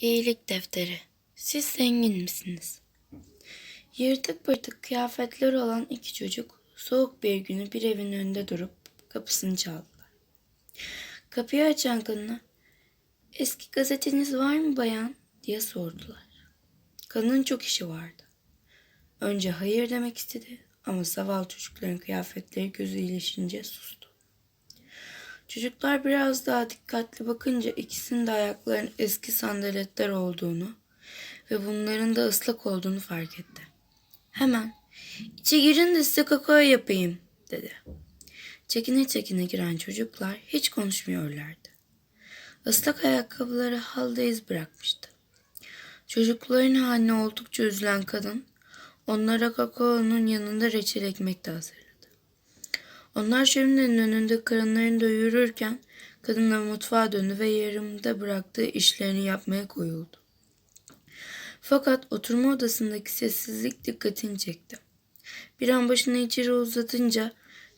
İyilik defteri. Siz zengin misiniz? Yırtık pırtık kıyafetleri olan iki çocuk soğuk bir günü bir evin önünde durup kapısını çaldılar. Kapıyı açan kadına eski gazeteniz var mı bayan diye sordular. Kadının çok işi vardı. Önce hayır demek istedi ama zavallı çocukların kıyafetleri gözü iyileşince sustu. Çocuklar biraz daha dikkatli bakınca ikisinin de ayaklarının eski sandaletler olduğunu ve bunların da ıslak olduğunu fark etti. Hemen içe girin de size kakao yapayım dedi. Çekine çekine giren çocuklar hiç konuşmuyorlardı. Islak ayakkabıları halda iz bırakmıştı. Çocukların haline oldukça üzülen kadın onlara kakaonun yanında reçel ekmek de hazırladı. Onlar şöminenin önünde karınlarında yürürken kadın mutfağa döndü ve yarımda bıraktığı işlerini yapmaya koyuldu. Fakat oturma odasındaki sessizlik dikkatini çekti. Bir an başını içeri uzatınca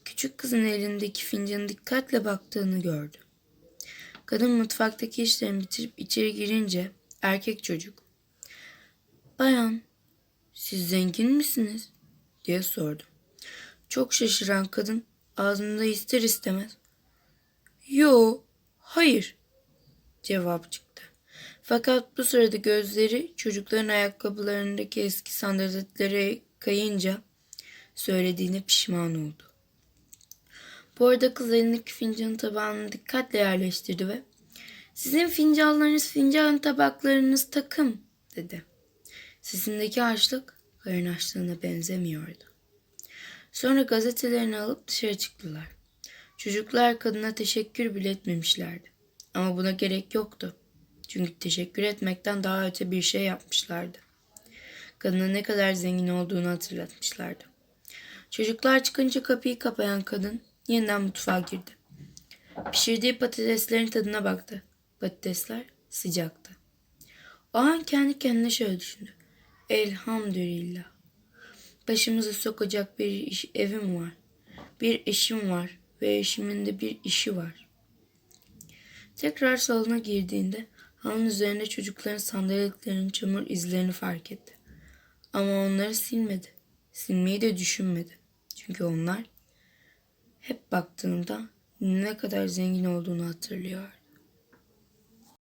küçük kızın elindeki fincanı dikkatle baktığını gördü. Kadın mutfaktaki işlerini bitirip içeri girince erkek çocuk Bayan, siz zengin misiniz? diye sordu. Çok şaşıran kadın ağzında ister istemez Yo, hayır cevap çıktı. Fakat bu sırada gözleri çocukların ayakkabılarındaki eski sandaletlere kayınca söylediğine pişman oldu. Bu arada kız elindeki fincanın tabağını dikkatle yerleştirdi ve sizin fincanlarınız fincan tabaklarınız takım dedi. Sesindeki açlık karın açlığına benzemiyordu. Sonra gazetelerini alıp dışarı çıktılar. Çocuklar kadına teşekkür bile etmemişlerdi. Ama buna gerek yoktu. Çünkü teşekkür etmekten daha öte bir şey yapmışlardı. Kadına ne kadar zengin olduğunu hatırlatmışlardı. Çocuklar çıkınca kapıyı kapayan kadın yeniden mutfağa girdi. Pişirdiği patateslerin tadına baktı. Patatesler sıcaktı. O an kendi kendine şöyle düşündü. Elhamdülillah. Başımıza sokacak bir iş, evim var. Bir eşim var ve eşimin de bir işi var. Tekrar salona girdiğinde halının üzerinde çocukların sandaletlerinin çamur izlerini fark etti. Ama onları silmedi. Silmeyi de düşünmedi. Çünkü onlar hep baktığında ne kadar zengin olduğunu hatırlıyordu.